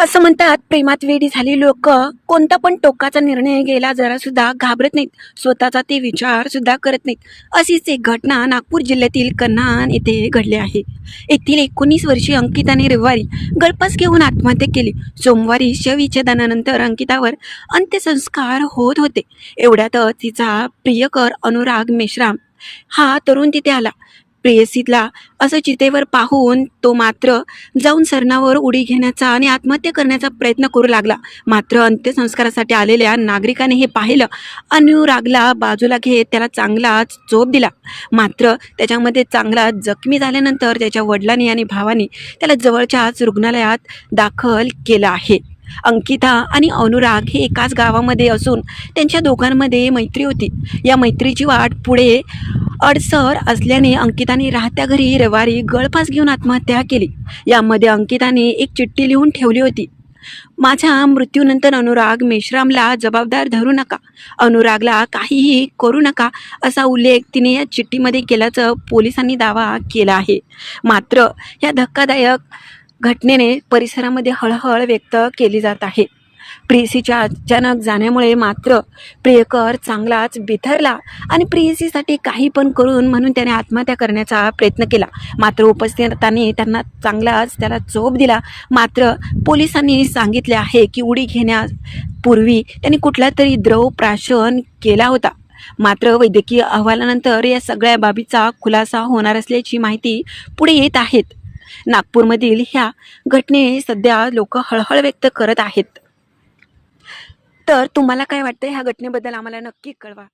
असं म्हणतात प्रेमात वेडी झाली लोक. कोणता पण टोकाचा निर्णय घ्यायला जरा सुद्धा घाबरत नाहीत. स्वतःचा ते विचार सुद्धा करत नाहीत. अशीच एक घटना नागपूर जिल्ह्यातील कन्हान येथे घडली आहे. येथील एकोणीस वर्षीय अंकिताने रविवारी गळपास घेऊन आत्महत्या केली. सोमवारी शवविच्छेदनानंतर अंकितावर अंत्यसंस्कार होत होते. एवढ्यातच तिचा प्रियकर अनुराग मेश्राम हा तरुण तिथे आला. प्रेयसीला असं चितेवर पाहून तो मात्र जाऊन सरणावर उडी घेण्याचा आणि आत्महत्या करण्याचा प्रयत्न करू लागला. मात्र अंत्यसंस्कारासाठी आलेल्या नागरिकाने हे पाहिलं. अनुरागला बाजूला घेत त्याला चांगलाच चोप दिला. मात्र त्याच्यामध्ये चांगला जखमी झाल्यानंतर त्याच्या वडिलांनी आणि भावानी त्याला जवळच्याच रुग्णालयात दाखल केलं आहे. अंकिता आणि अनुराग हे एकाच गावामध्ये असून त्यांच्या दोघांमध्ये मैत्री होती. या मैत्रीची वाट पुढे अडसर असल्याने अंकिताने राहत्या घरी रविवारी गळफास घेऊन आत्महत्या केली. यामध्ये अंकिताने एक चिठ्ठी लिहून ठेवली होती. माझ्या मृत्यूनंतर अनुराग मेश्रामला जबाबदार धरू नका. अनुरागला काहीही करू नका असा उल्लेख तिने या चिठ्ठीमध्ये केल्याचं पोलिसांनी दावा केला आहे. मात्र या धक्कादायक घटनेने परिसरामध्ये हळहळ व्यक्त केली जात आहे. प्रेयसीच्या अचानक जाण्यामुळे मात्र प्रियकर चांगलाच बिथरला आणि प्रेयसीसाठी काही पण करून म्हणून त्याने आत्महत्या करण्याचा प्रयत्न केला. मात्र उपस्थितांनी त्यांना चांगलाच त्याला चोप दिला. मात्र पोलिसांनी सांगितले आहे की उडी घेण्यापूर्वी त्यांनी कुठला तरी द्रव प्राशन केला होता. मात्र वैद्यकीय अहवालानंतर या सगळ्या बाबीचा खुलासा होणार असल्याची माहिती पुढे येत आहेत. नागपूरमधील ह्या घटने सध्या लोक हळहळ व्यक्त करत आहेत. तर तुम्हाला काय वाटतं ह्या घटनेबद्दल आम्हाला नक्की कळवा.